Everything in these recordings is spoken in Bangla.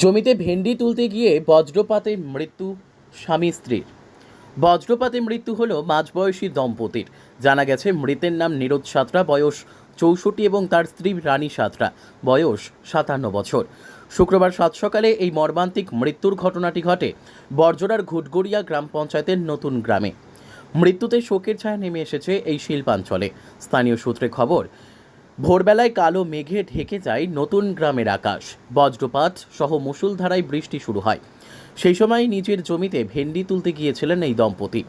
জমিতে ভেন্ডি তুলতে গিয়ে বজ্রপাতে মৃত্যু স্বামী স্ত্রীর। বজ্রপাতে মৃত্যু হলো মাঝবয়সী দম্পতির। জানা গেছে, মৃতের নাম নীরজ সাঁতরা, বয়স চৌষট্টি এবং তার স্ত্রী রানী সাঁতরা, বয়স সাতান্ন বছর। শুক্রবার সাত সকালে এই মর্মান্তিক মৃত্যুর ঘটনাটি ঘটে বর্জরার ঘুটগড়িয়া গ্রাম পঞ্চায়েতের নতুন গ্রামে। মৃত্যুতে শোকের ছায়া নেমে এসেছে এই শিল্পাঞ্চলে। স্থানীয় সূত্রে খবর ভোরবেলায় কালো মেঘে ঢেকে যায় নতুন গ্রামের আকাশ। বজ্রপাত সহ মুষলধারায় বৃষ্টি শুরু হয়। সেই সময় নিজের জমিতে ভেন্ডি তুলতে গিয়েছিলেন এই দম্পতি।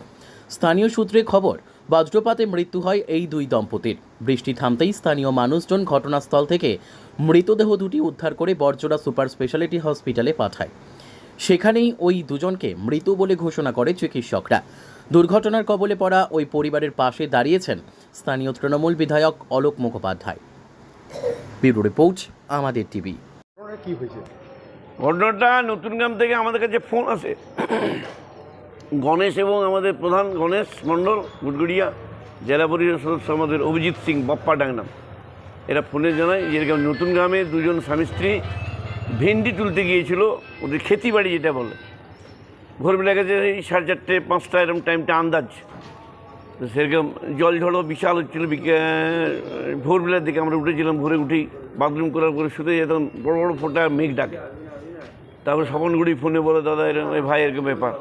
স্থানীয় সূত্রে খবর, বজ্রপাতে মৃত্যু হয় এই দুই দম্পতির। বৃষ্টি থামতেই স্থানীয় মানুষজন ঘটনাস্থল থেকে মৃতদেহ দুটি উদ্ধার করে বর্জরা সুপার স্পেশালিটি হসপিটালে পাঠায়। সেখানেই ওই দুজনকে মৃত বলে ঘোষণা করে চিকিৎসকরা। দুর্ঘটনার কবলে পড়া ওই পরিবারের পাশে দাঁড়িয়েছেন স্থানীয় তৃণমূল বিধায়ক অলোক মুখোপাধ্যায়। ব্যুরো রিপোর্ট আমাদের টিভি। কি হয়েছে? ঘটনাটা নতুন গ্রাম থেকে আমাদের কাছে ফোন আসে। গণেশ এবং আমাদের প্রধান গণেশ মণ্ডল গুটগুড়িয়া জেলা পরিষদ সদস্য আমাদের অভিজিৎ সিং বাপ্পা ডাংনাম এরা ফোনে জানায় যে এরকম নতুন গ্রামে দুজন স্বামী স্ত্রী ভেন্ডি তুলতে গিয়েছিল ওদের খেতি বাড়ি যেটা বলে। ভোরবেলা গেছে, এই সাড়ে চারটে, পাঁচটা এরকম টাইমটা আন্দাজ। সেরকম জল ঝড়ো বিশাল হচ্ছিল ভোরবেলার দিকে আমরা উঠেছিলাম, ভোরে উঠেই বাথরুম করার পরে শুতে যেতাম, বড় বড় ফোটা মেঘ ডাকে। তারপর স্বপনগুড়ি ফোনে বলে, দাদা, এরকম ভাই, এরকম ব্যাপার।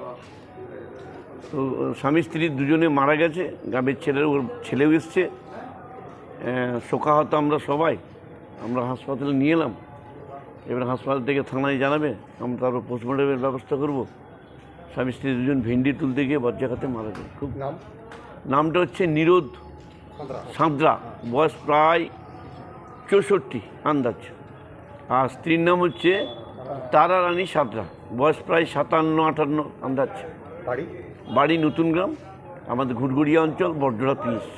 তো স্বামী স্ত্রী দুজনে মারা গেছে, গ্রামের ছেলের ওর ছেলেও এসছে। শোকাহত আমরা সবাই, আমরা হাসপাতালে নিয়ে এলাম। এবার হাসপাতাল থেকে থানায় জানাবে, আমরা তারপর পোস্টমর্টমের ব্যবস্থা করব। স্বামী স্ত্রী দুজন ভিন্ডি তুলতে গিয়ে বজ্রাঘাতে মারা যায়। খুব নাম? নামটা হচ্ছে নিরোধ সাঁতরা। বয়স প্রায় চৌষট্টি আন্দাজ। আর স্ত্রীর নাম হচ্ছে তারা রানী সাঁতরা। বয়স প্রায় সাতান্ন আটান্ন আন্দাজ। বাড়ি? বাড়ি নতুন গ্রাম আমাদের ঘুরঘুরিয়া অঞ্চল বড্ডরা পিএস